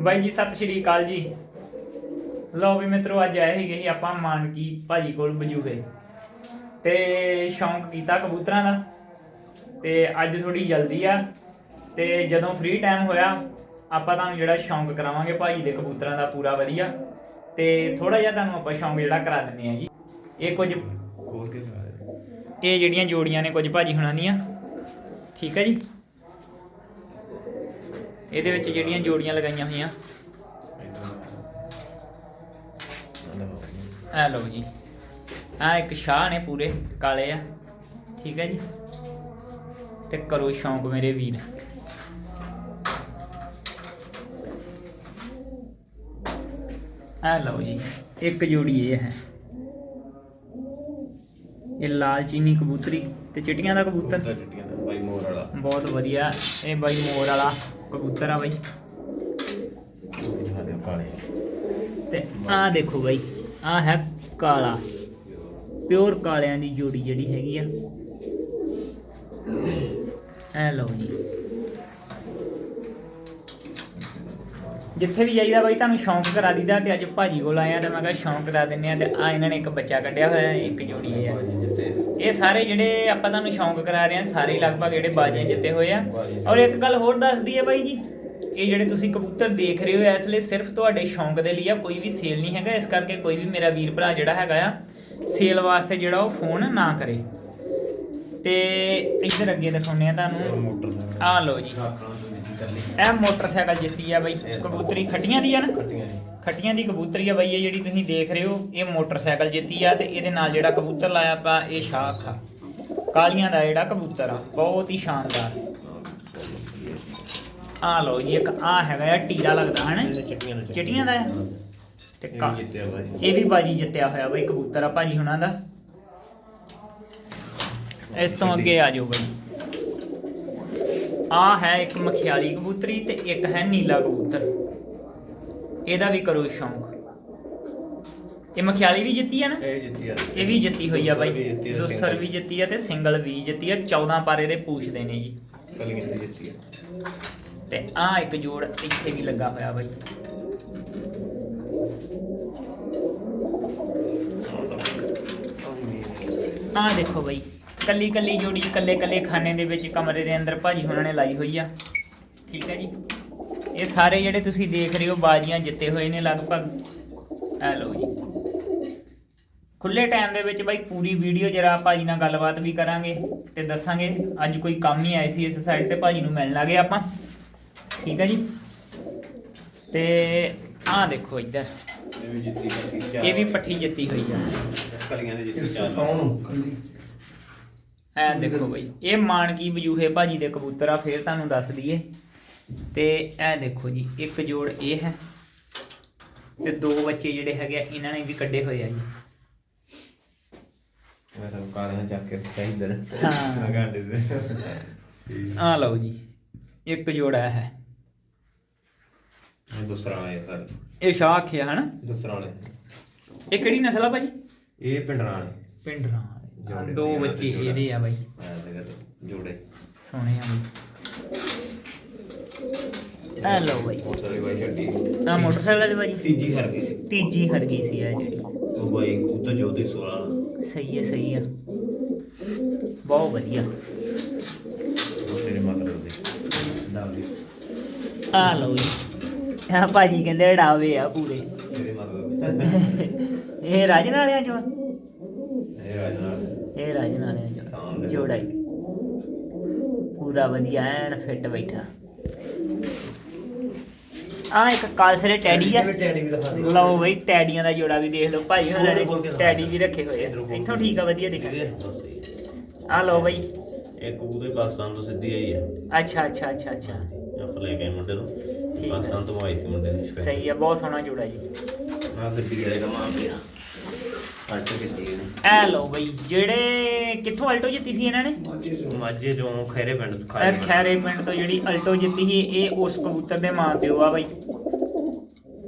ਬਾਈ ਜੀ ਸਤਿ ਸ਼੍ਰੀ ਅਕਾਲ ਜੀ। ਲਓ ਵੀ ਮਿੱਤਰੋ ਅੱਜ ਆਏ ਸੀਗੇ ਸੀ ਆਪਾਂ ਮਾਨਕੀ ਭਾਜੀ ਕੋਲ ਬਜੂਹੇ ਤੇ ਸ਼ੌਂਕ ਕੀਤਾ ਕਬੂਤਰਾਂ ਦਾ। ਤੇ ਅੱਜ ਥੋੜੀ ਜਲਦੀ ਆ। ਤੇ ਜਦੋਂ ਫ੍ਰੀ ਟਾਈਮ ਹੋਇਆ ਆਪਾਂ ਤੁਹਾਨੂੰ ਜਿਹੜਾ ਸ਼ੌਂਕ ਕਰਾਵਾਂਗੇ ਭਾਜੀ ਦੇ ਕਬੂਤਰਾਂ ਦਾ ਪੂਰਾ ਵਧੀਆ। ਤੇ ਥੋੜਾ ਜਿਹਾ ਤੁਹਾਨੂੰ ਆਪਾਂ ਸ਼ੌਂਕ ਜਿਹੜਾ ਕਰਾ ਦਿੰਨੇ ਆ ਜੀ। ਇਹ ਕੁਝ ਖੋਲ ਕੇ ਇਹ ਜਿਹੜੀਆਂ ਜੋੜੀਆਂ ਨੇ ਕੁਝ ਭਾਜੀ ਹੁਣਾਂ ਦੀਆਂ। ਠੀਕ ਹੈ ਜੀ? ਇਹਦੇ ਵਿੱਚ ਜਿਹੜੀਆਂ ਜੋੜੀਆਂ ਲਗਾਈਆਂ ਹੋਈਆਂ। ਆ ਲਓ ਜੀ। ਆ ਇੱਕ ਸ਼ਾਹ ਨੇ ਪੂਰੇ ਕਾਲੇ ਆ। ਠੀਕ ਹੈ ਜੀ। ਤੇ ਕਰੋ ਸ਼ੌਂਕ ਮੇਰੇ ਵੀਰ। ਆ ਲਓ ਜੀ ਇੱਕ ਜੋੜੀ ਇਹ ਹੈ। ਇਹ ਲਾਲ ਚੀਨੀ ਕਬੂਤਰੀ ਤੇ ਚਿਟੀਆਂ ਦਾ ਕਬੂਤਰ। ਚਿੱਟੀਆਂ ਦਾ ਬਾਈ ਮੋਰ ਵਾਲਾ। ਬਹੁਤ ਵਧੀਆ ਇਹ ਬਾਈ ਮੋਰ ਵਾਲਾ। ਕਬੂਤਰ ਆ ਬਾਈ। ਦਿਖਾ ਦੇ ਕਾਲੇ। ਤੇ ਆਹ ਦੇਖੋ ਬਾਈ ਆਹ ਹੈ ਕਾਲਾ। ਪਿਓਰ ਕਾਲਿਆਂ ਦੀ ਜੋੜੀ ਜਿਹੜੀ ਹੈਗੀ ਆ। ਐ ਲਓ ਜੀ। ਜਿੱਥੇ ਵੀ ਜਾਈਦਾ ਬਾਈ ਤੁਹਾਨੂੰ ਸ਼ੌਂਕ ਕਰਾ ਦੀਦਾ ਤੇ ਅੱਜ ਭਾਜੀ ਕੋਲ ਆਇਆ ਤੇ ਮੈਂ ਕਿਹਾ ਸ਼ੌਂਕ ਕਰਾ ਦਿੰਨੇ ਆ ਤੇ ਆ ਇਹਨਾਂ ਨੇ ਇੱਕ ਬੱਚਾ ਕੱਢਿਆ ਹੋਇਆ ਹੈ ਇੱਕ ਜੋੜੀ ਆ। ਜਿੱਤੇ ਇਹ ਸਾਰੇ ਜਿਹੜੇ ਆਪਾਂ ਤੁਹਾਨੂੰ ਸ਼ੌਂਕ ਕਰਾ ਰਹੇ ਆ ਸਾਰੇ ਲਗਭਗ ਜਿਹੜੇ ਬਾਜੀਆਂ ਜਿੱਤੇ ਹੋਏ ਆ। ਔਰ ਇੱਕ ਗੱਲ ਹੋਰ ਦੱਸਦੀ ਹੈ ਬਾਈ ਜੀ ਇਹ ਜਿਹੜੇ ਤੁਸੀਂ ਕਬੂਤਰ ਦੇਖ ਰਹੇ ਹੋ ਇਸ ਲਈ ਸਿਰਫ ਤੁਹਾਡੇ ਸ਼ੌਂਕ ਦੇ ਲਈ ਆ ਕੋਈ ਵੀ ਸੇਲ ਨਹੀਂ ਹੈਗਾ। ਇਸ ਕਰਕੇ ਕੋਈ ਵੀ ਮੇਰਾ ਵੀਰ ਭਰਾ ਜਿਹੜਾ ਹੈਗਾ ਆ ਸੇਲ ਵਾਸਤੇ ਜਿਹੜਾ ਉਹ ਫੋਨ ਨਾ ਕਰੇ। ਤੇ ਇੱਧਰ ਅੱਗੇ ਦਿਖਾਉਂਦੇ ਆ ਤੁਹਾਨੂੰ। ਦਾ। ਆਹ ਲਓ ਜੀ। ਇਹ ਮੋਟਰਸਾਈਕਲ ਜਿੱਤੀ ਆ ਬਾਈ। ਕਬੂਤਰੀ ਖੱਟੀਆਂ ਦੀ ਆ ਨਾ? ਖੱਟੀਆਂ ਜੀ ਖੱਟੀਆਂ ਦੀ ਕਬੂਤਰੀ ਆ ਬਾਈ ਇਹ ਜਿਹੜੀ ਤੁਸੀਂ ਦੇਖ ਰਹੇ ਹੋ ਇਹ ਮੋਟਰਸਾਈਕਲ ਜਿੱਤੀ ਆ ਤੇ ਇਹਦੇ ਨਾਲ ਜਿਹੜਾ ਕਬੂਤਰ ਲਾਇਆ ਪਾ ਇਹ ਸ਼ਾਖ ਆ। ਕਾਲੀਆਂ ਦਾ ਜਿਹੜਾ ਕਬੂਤਰ ਆ ਬਹੁਤ ਹੀ ਸ਼ਾਨਦਾਰ। ਆ ਲਓ ਜੀ ਇੱਕ ਆ ਹੈਗਾ ਟੀਰਾ ਲੱਗਦਾ ਹਨ? ਚਿੱਟੀਆਂ ਦਾ ਚਿਟੀਆਂ ਦਾ ਆ। ਤੇ ਇਹ ਕਾ- ਵੀ ਜਿੱਤਿਆ ਬਾਈ। ਇਹ ਵੀ ਬਾਜੀ ਜਿੱਤਿਆ ਹੋਇਆ ਬਾਈ ਕਬੂਤਰ ਆ ਭਾਜੀ ਹੁਣਾਂ ਦਾ। ਇਸ ਤੋਂ ਅੱਗੇ ਆ ਜਾਓ ਬਾਈ। ਆ ਹੈ ਇੱਕ ਮਖਿਆਲੀ ਕਬੂਤਰੀ ਤੇ ਇੱਕ ਹੈ ਨੀਲਾ ਕਬੂਤਰ। ਇਹਦਾ ਵੀ ਕਰੋ ਸ਼ੌਂਕ। ਇਹ ਮਖਿਆਲੀ ਵੀ ਜਿੱਤੀ ਆ ਨਾ? ਇਹ ਜਿੱਤਿਆ ਇਹ ਵੀ ਜਿੱਤੀ ਹੋਈ ਆ ਬਾਈ। ਵੀ ਜਿੱਤੀ ਆ, ਦੁਸਰ ਵੀ ਜਿੱਤੀ ਆ ਤੇ ਸਿੰਗਲ ਵੀ ਜਿੱਤੀ ਆ। 14 ਪਾਰੇ ਦੇ ਪੂਛਦੇ ਨੇ ਜੀ। ਕਲੀਆਂ ਦੀ ਜਿੱਤੀ ਆ? ਤੇ ਆ ਇੱਕ ਜੋੜ ਇੱਥੇ ਵੀ ਲੱਗਾ ਹੋਇਆ ਬਾਈ। ਆ ਦੇਖੋ ਬਾਈ। ਕੱਲੀ ਕੱਲੀ ਜੋੜੀ ਕੱਲੇ ਕੱਲੇ ਖਾਨੇ ਦੇ ਵਿੱਚ ਕਮਰੇ ਦੇ ਅੰਦਰ ਭਾਜੀ ਹੁਣਾਂ ਨੇ ਲਾਈ ਹੋਈ ਆ। ਠੀਕ ਹੈ ਜੀ? ਇਹ ਸਾਰੇ ਜਿਹੜੇ ਤੁਸੀਂ ਦੇਖ ਰਹੇ ਹੋ ਬਾਜੀਆਂ ਜਿੱਤੇ ਹੋਏ ਨੇ ਲਗਭਗ। ਐ ਲਓ ਜੀ। ਖੁੱਲੇ ਟਾਈਮ ਦੇ ਵਿੱਚ ਬਾਈ ਪੂਰੀ ਵੀਡੀਓ ਜਰਾ ਭਾਜੀ ਨਾਲ ਗੱਲਬਾਤ ਵੀ ਕਰਾਂਗੇ ਤੇ ਦੱਸਾਂਗੇ, ਅੱਜ ਕੋਈ ਕੰਮ ਹੀ ਆਏ ਸੀ ਇਸ ਸਾਈਡ ਤੇ ਭਾਜੀ ਨੂੰ ਮਿਲਣ ਲੱਗੇ ਆਪਾਂ। ਠੀਕ ਹੈ ਜੀ? ਤੇ ਆਹ ਦੇਖੋ ਇੱਧਰ। ਇਹ ਵੀ ਪੱਠੀ ਜਿੱਤੀ ਹੋਈ ਆ। ਕਲੀਆਂ ਦੀ ਜਿੱਤੀ ਚਾਰ ਐ ਦੇਖੋ ਬਈ, ਇਹ ਮਾਨਕੀ ਬਜੂਹੇ ਭਾਜੀ ਦੇ ਕਬੂਤਰ ਆ, ਫੇਰ ਤੁਹਾਨੂੰ ਦੱਸ ਦਈਏ। ਤੇ ਇਹ ਦੇਖੋ ਜੀ ਇੱਕ ਜੋੜ ਇਹ ਹੈ ਤੇ ਦੋ ਬੱਚੇ ਜਿਹੜੇ ਹੈਗੇ ਆ ਇਹਨਾਂ ਨੇ ਵੀ ਕੱਢੇ ਹੋਏ ਆ ਜੀ। ਮੈਂ ਤਾਂ ਕਾਲੀਆਂ ਚੱਕ ਕੇ ਰੱਖਿਆ ਇੱਧਰ। ਹਾਂ। ਮੈਂ ਘਾਟੇ ਦੇ। ਆਹ ਲਓ ਜੀ ਇੱਕ ਜੋੜ ਹੈ। ਇਹ ਦੂਸਰਾ ਵਾਲੇ ਸਰ। ਇਹ ਸ਼ਾਖ ਹੈ ਹਨਾ? ਦੂਸਰਾ ਵਾਲੇ। ਇਹ ਕਿਹੜੀ ਨਸਲ ਆ ਭਾਜੀ? ਇਹ ਪਿੰਡਰਾਂ ਵਾਲੇ ਪਿੰਡਰਾਂ ਵਾਲੇ। ਆਹ ਜੋੜੇ ਦੋ ਨੇ, ਬੱਚੇ ਜੋੜਾ। ਇਹਦੇ ਆ ਬਾਈ। ਮੈਂ ਤੇ ਕਰ ਜੋੜੇ। ਸੋਹਣੇ ਆ ਬਾਈ। ਇਹ ਲਓ ਬਾਈ। ਮੋਟਰ ਬਾਈ ਛੱਡੀ ਆ ਮੋਟਰਸਾਈਕਲ ਵਾਲੀ ਬਾਈ। ਤੀਜੀ ਹਰ ਗਈ ਤੀਜੀ ਹਟ ਗਈ ਸੀ ਇਹ ਜਿਹੜੀ। ਉਹ ਬਾਈ ਕੂਤਾ ਜੋਦੀ 16 ਸਹੀ ਹੈ ਸਹੀ ਹੈ। ਬਹੁਤ ਵਧੀਆ। ਉਹ ਤੇਰੇ ਮਤਲਬ ਦੇ। ਦਾਵੀ ਆ ਲਓ ਜੀ। ਆ ਭਾਜੀ ਕਹਿੰਦੇ ਡਾਵੇ ਆ ਪੂਰੇ। ਤੇਰੇ ਮਤਲਬ ਦੇ। ਇਹ ਰਾਜਨ ਵਾਲਿਆਂ ਚੋਂ ਆ? ਇਹ ਰਾਜਨਾ ਇਹ ਰਾਜਨ ਵਾਲਿਆਂ ਚੋਂ ਸਾਹਮਣੇ। ਜੋੜਾ ਹੀ ਪੂਰਾ ਵਧੀਆ ਐਨ ਫਿੱਟ ਬੈਠਾ। ਆ ਇੱਕ ਕਾਲਸਰੇ ਟੈਡੀ ਆ। ਟੈਡੀ ਵੀ ਦਿਖਾ ਦੇ ਲਓ ਬਈ ਟੈਡੀਆਂ ਦਾ ਜੋੜਾ ਵੀ ਦੇਖ ਲਓ। ਭਾਈ ਉਹਨਾਂ ਨੇ। ਟੈਡੀ ਵੀ ਰੱਖੇ ਹੋਏ ਆ। ਇੱਥੋਂ ਠੀਕ ਆ ਵਧੀਆ ਦਿਖ ਆ। ਲਓ ਬਈ। ਇਹ ਕਬੂਤਰ ਪਾਕਿਸਤਾਨ ਤੋਂ ਸਿੱਧੀ ਆਈ ਹੈ ਅੱਛਾ ਅੱਛਾ ਅੱਛਾ ਅੱਛਾ। ਆਪਾਂ ਲੈ ਗਏ ਮੁੰਡੇ ਨੂੰ। ਪਾਕਿਸਤਾਨ ਤੋਂ ਆਈ ਸੀ ਮੁੰਡੇ ਸਪੈਸ਼ਲ ਸਹੀ ਆ ਬਹੁਤ ਸੋਹਣਾ ਜੋੜਾ ਜੀ। ਆ ਗੱਡੀ ਵਾਲੇ ਦਾ ਮਾਂ ਪਿਆ ਅੱਟ ਕਿੱਤੀ ਇਹਨੇ ਐ ਲਓ ਬਈ ਜਿਹੜੇ ਕਿੱਥੋਂ ਅਲਟੋ ਜਿੱਤੀ ਸੀ ਇਹਨਾਂ ਨੇ? ਮਾਝੇ ਤੋਂ ਖੈਰੇ ਪਿੰਡ ਤੋਂ ਖਾਏ ਪਿੰਡ। ਖੈਰੇ ਪਿੰਡ ਤੋਂ ਜਿਹੜੀ ਅਲਟੋ ਜਿੱਤੀ ਸੀ ਇਹ ਉਸ ਕਬੂਤਰ ਦੇ ਮਾਂ ਪਿਓ ਆ ਬਾਈ।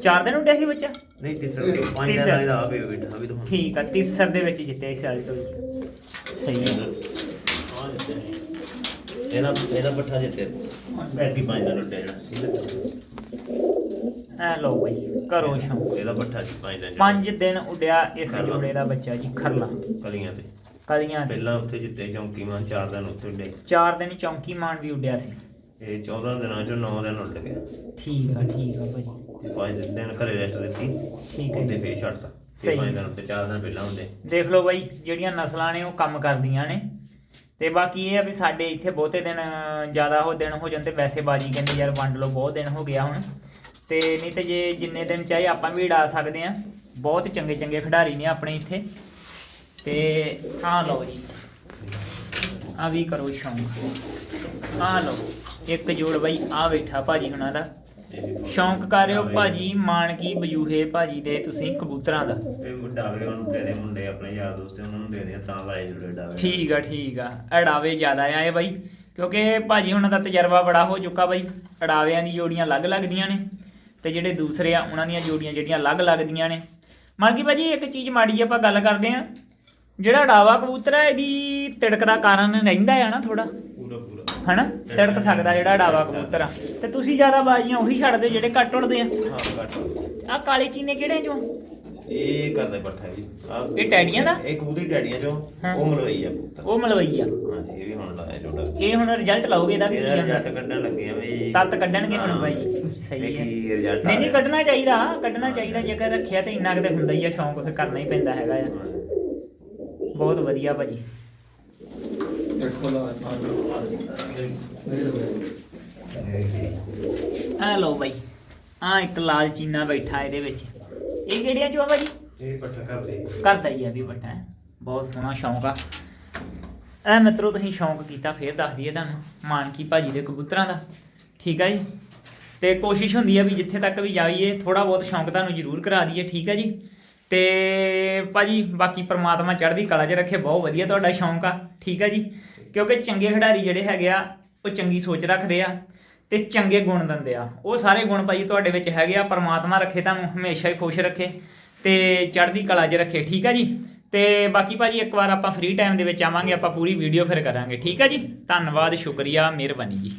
ਚਾਰ ਦਿਨ ਉੱਡਿਆ ਸੀ ਬੱਚਾ? ਨਹੀਂ ਤੀਸਰਾ ਪੰਜ। ਦਿਨ ਦਾ ਆ ਵੀ ਬੈਠਾ ਵੀ ਤਾਂ ਹੁਣ। ਠੀਕ ਆ ਤੀਸਰ ਦੇ ਵਿੱਚ ਜਿੱਤਿਆ ਸੀ ਅਲਟੋ ਜੀ। ਸਹੀ ਆ ਆ। ਜਿੱਤਿਆ ਇਹ। ਇਹਦਾ ਇਹਦਾ ਪੱਠਾ ਜਿੱਤੇ ਬੈਠੀ ਪੰਜ ਦਿਨ ਉੱਡਿਆ ਜਿਹੜਾ। ਐ ਲਓ ਬਈ ਕਰੋ ਸ਼ੌਂਕ ਇਹਦਾ ਪੱਠਾ ਸੀ ਪੰਜ ਦਿਨ ਪੰਜ ਦਿਨ ਉੱਡਿਆ ਇਸ ਖਰਲਾ। ਜੋੜੇ ਦਾ ਬੱਚਾ ਜੀ ਖਰਲਾ ਕਲੀਆਂ ਤੇ। ਕਲੀਆਂ ਤੇ। ਪਹਿਲਾਂ ਉੱਥੇ ਜਿੱਤੇ ਚੌਂਕੀ ਮਾਨ ਚਾਰ ਦਿਨ ਉੱਥੇ ਉੱਡੇ। ਚਾਰ ਦਿਨ ਚੌਂਕੀ ਮਾਨ ਵੀ ਉੱਡਿਆ ਸੀ। ਇਹ 14 ਦਿਨਾਂ ਚੋਂ 9 ਦਿਨ ਉੱਡ ਗਿਆ। ਠੀਕ ਆ ਠੀਕ ਆ ਭਾਜੀ। ਤੇ ਪੰਜ ਦਿਨ ਘਰੇ ਰੈਸਟ ਦਿੱਤੀ। ਠੀਕ ਹੈ ਜੀ। ਫੇਰ ਛੱਡਤਾ ਸਹੀ। ਤੇ ਪੰਜ ਦਿਨ ਉੱਤੇ ਚਾਰ ਦਿਨ ਪਹਿਲਾਂ ਹੁੰਦੇ ਦੇਖ ਲਓ ਬਾਈ ਜਿਹੜੀਆਂ ਨਸਲਾਂ ਨੇ ਉਹ ਕੰਮ ਕਰਦੀਆਂ ਨੇ। ਤੇ ਬਾਕੀ ਇਹ ਆ ਵੀ ਸਾਡੇ ਇੱਥੇ ਬਹੁਤੇ ਦਿਨ ਜ਼ਿਆਦਾ ਹੋ ਦਿਨ ਹੋ ਜਾਂਦੇ ਵੈਸੇ ਬਾਜੀ ਕਹਿੰਦੇ ਯਾਰ ਵੰਡ ਲਓ ਬਹੁਤ ਦਿਨ ਹੋ ਗਿਆ ਹੁਣ। ਤੇ ਨਹੀਂ ਤੇ ਜੇ ਜਿੰਨੇ ਦਿਨ ਚਾਹੇ ਆਪਾਂ ਵੀ ਉਡਾ ਸਕਦੇ ਆ ਬਹੁਤ ਚੰਗੇ ਚੰਗੇ ਖਿਡਾਰੀ ਨੇ ਆਪਣੇ ਇੱਥੇ। ਤੇ ਆਹ ਲਓ ਜੀ। ਆ ਵੀ ਕਰੋ ਸ਼ੌਂਕ। ਆਹ ਲਓ ਇੱਕ ਜੋੜ ਬਾਈ ਆ ਬੈਠਾ ਭਾਜੀ ਹੁਣਾਂ ਦਾ। ਸ਼ੌਂਕ ਕਰਿਓ ਭਾਜੀ ਮਾਨਕੀ ਬਜੂਹੇ ਭਾਜੀ ਦੇ ਤੁਸੀਂ ਕਬੂਤਰਾਂ ਦਾ। ਇਹ ਉਹਨੂੰ ਮੁੰਡੇ ਆਪਣੇ ਯਾਰ ਦੋਸਤ ਉਹਨਾਂ ਨੂੰ ਦੇ ਦੇ ਤਾਂ ਲਾਏ ਜੁੜੇ ਡਾਵੇ। ਠੀਕ ਆ ਠੀਕ ਆ। ਅੜਾਵੇ ਜ਼ਿਆਦਾ ਆ ਇਹ ਬਾਈ ਕਿਉਂਕਿ ਭਾਜੀ ਉਹਨਾਂ ਦਾ ਤਜਰਬਾ ਬੜਾ ਹੋ ਚੁੱਕਾ ਬਾਈ। ਅੜਾਵਿਆਂ ਦੀ ਜੋੜੀਆਂ ਅਲੱਗ ਲੱਗਦੀਆਂ ਨੇ। ਤੇ ਜਿਹੜੇ ਦੂਸਰੇ ਆ ਉਹਨਾਂ ਦੀਆਂ ਜੋੜੀਆਂ ਜਿਹੜੀਆਂ ਅਲੱਗ ਲੱਗਦੀਆਂ ਨੇ। ਮਨ ਕੀ ਭਾਜੀ ਇੱਕ ਚੀਜ਼ ਮਾੜੀ ਆਪਾਂ ਗੱਲ ਕਰਦੇ ਆ ਜਿਹੜਾ ਅੜਾਵਾ ਕਬੂਤਰ ਹੈ ਇਹਦੀ ਤਿੜਕ ਦਾ ਕਾਰਨ ਰਹਿੰਦਾ ਆ ਨਾ ਥੋੜਾ ਪੂਰਾ ਪੂਰਾ। ਹਨਾ? ਤਿੜਕ ਸਕਦਾ ਜਿਹੜਾ ਅੜਾਵਾ ਕਬੂਤਰ ਆ। ਤੇ ਤੁਸੀਂ ਜ਼ਿਆਦਾ ਬਾਜ਼ੀਆਂ ਉਹੀ ਛੱਡਦੇ ਜਿਹੜੇ ਘੱਟ ਉੱਡਦੇ ਆ। ਹਾਂ ਘੱਟ ਆ ਕਾਲੇ ਚੀਨੇ ਕਿਹੜੇ ਚੋਂ? ਇਹ ਕਰਦੇ ਪੱਠਾ ਜੀ। ਆਹ ਇਹ ਟੈਡੀਆਂ ਦਾ? ਇਹ ਕਬੂਤਰੀ ਟੈਡੀਆਂ ਚੋਂ ਹਾਂ। ਉਹ ਮਲਵਈ ਆ ਪੁੱਤ ਉਹ ਮਲਵਈ ਆ। ਹਾਂ ਇਹ ਵੀ ਹੁਣ ਲਾਇਆ ਜੋੜਾ। ਇਹ ਹੁਣ ਰਿਜ਼ਲਟ ਲਾਓਗੇ ਇਹਦਾ ਵੀ ਕੀ ਇਹਦਾ ਜੱਟ ਕੱਢਣ ਲੱਗੇ ਆ ਵੀ ਤੱਤ ਕੱਢਣਗੇ ਹੁਣ ਬਾਈ। ਸਹੀ ਹੈ। ਕੀ ਰਿਜ਼ਲਟ ਨਹੀਂ ਨਹੀਂ ਕੱਢਣਾ ਚਾਹੀਦਾ ਕੱਢਣਾ ਚਾਹੀਦਾ। ਜੇਕਰ ਰੱਖਿਆ ਤੇ ਇੰਨਾ ਕਿਤੇ ਹੁੰਦਾ ਹੀ ਆ ਸ਼ੌਂਕ ਫਿਰ ਕਰਨਾ ਹੀ ਪੈਂਦਾ ਹੈਗਾ ਆ। ਬਹੁਤ ਵਧੀਆ ਭਾਜੀ। ਆ ਲਓ ਬਾਈ। ਆ ਇੱਕ ਲਾਲ ਚੀਨਾ ਬੈਠਾ ਇਹਦੇ ਵਿੱਚ। ਇਹ ਕਿਹੜੀਆਂ ਚੋਂ ਆ ਭਾਜੀ? ਇਹ ਪੱਠਾ ਕਰਦੇ ਕਰਦਾ ਹੀ ਆ ਵੀ ਵੱਡਾ ਬਹੁਤ ਸੋਹਣਾ ਸ਼ੌਂਕ ਆ। ਐ ਮਿੱਤਰੋ ਤੁਸੀਂ ਸ਼ੌਂਕ ਕੀਤਾ ਫੇਰ ਦੱਸ ਦਈਏ ਤੁਹਾਨੂੰ ਮਾਨਕੀ ਭਾਜੀ ਦੇ ਕਬੂਤਰਾਂ ਦਾ। ਠੀਕ ਆ ਜੀ? ਤੇ ਕੋਸ਼ਿਸ਼ ਹੁੰਦੀ ਆ ਵੀ ਜਿੱਥੇ ਤੱਕ ਵੀ ਜਾਈਏ ਥੋੜਾ ਬਹੁਤ ਸ਼ੌਂਕ ਤੁਹਾਨੂੰ ਜ਼ਰੂਰ ਕਰਾ ਦਈਏ ਠੀਕ ਆ ਜੀ? ਤੇ ਭਾਜੀ ਬਾਕੀ ਪ੍ਰਮਾਤਮਾ ਚੜ੍ਹਦੀ ਕਲਾ 'ਚ ਰੱਖੇ ਬਹੁਤ ਵਧੀਆ ਤੁਹਾਡਾ ਸ਼ੌਂਕ ਆ ਠੀਕ ਆ ਜੀ? ਕਿਉਂਕਿ ਚੰਗੇ ਖਿਡਾਰੀ ਜਿਹੜੇ ਹੈਗੇ ਆ ਉਹ ਚੰਗੀ ਸੋਚ ਰੱਖਦੇ ਆ। ਤੇ ਚੰਗੇ ਗੁਣ ਦਿੰਦੇ ਆ। ਉਹ ਸਾਰੇ ਗੁਣ ਭਾਜੀ ਤੁਹਾਡੇ ਵਿੱਚ ਹੈਗੇ ਆ, ਪਰਮਾਤਮਾ ਰੱਖੇ, ਤੁਹਾਨੂੰ ਹਮੇਸ਼ਾ ਹੀ ਖੁਸ਼ ਰੱਖੇ ਤੇ ਚੜ੍ਹਦੀ ਕਲਾ 'ਚ ਰੱਖੇ, ਠੀਕ ਆ ਜੀ? ਤੇ ਬਾਕੀ ਭਾਜੀ ਇੱਕ ਵਾਰ ਆਪਾਂ ਫ੍ਰੀ ਟਾਈਮ ਦੇ ਵਿੱਚ ਆਵਾਂਗੇ, ਆਪਾਂ ਪੂਰੀ ਵੀਡੀਓ ਫਿਰ ਕਰਾਂਗੇ, ਠੀਕ ਆ ਜੀ? ਧੰਨਵਾਦ, ਸ਼ੁਕਰੀਆ, ਮਿਹਰਬਾਨੀ ਜੀ।